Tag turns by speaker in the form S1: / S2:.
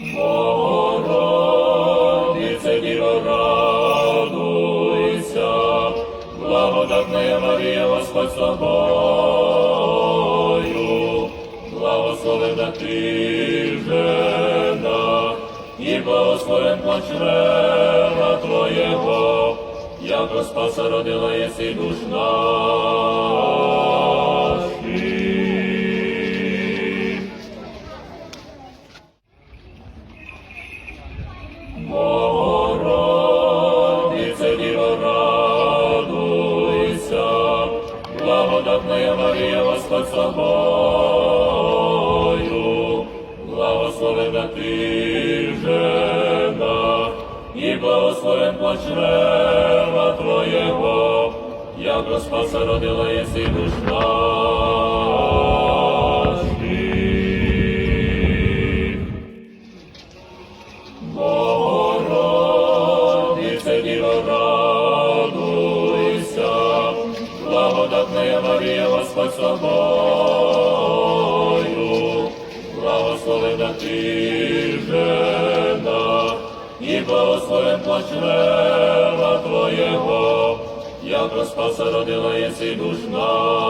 S1: Богородице, Діво, радуйся, благодатна Марія, Господь з благословена ти і благословен плач Твоєго, яко спаса єси душ наших. Благодатна Марія, Господь з тобою, благословена ти жена, і благословен плач чрева Твоєго, яко спаса родила єси душ наших. Богородице, Діво, благодатна Марія, Господь с тобою, благословена ты, жена, і благословен плач чрева Твоєго, яко спаса родила єси душ наших.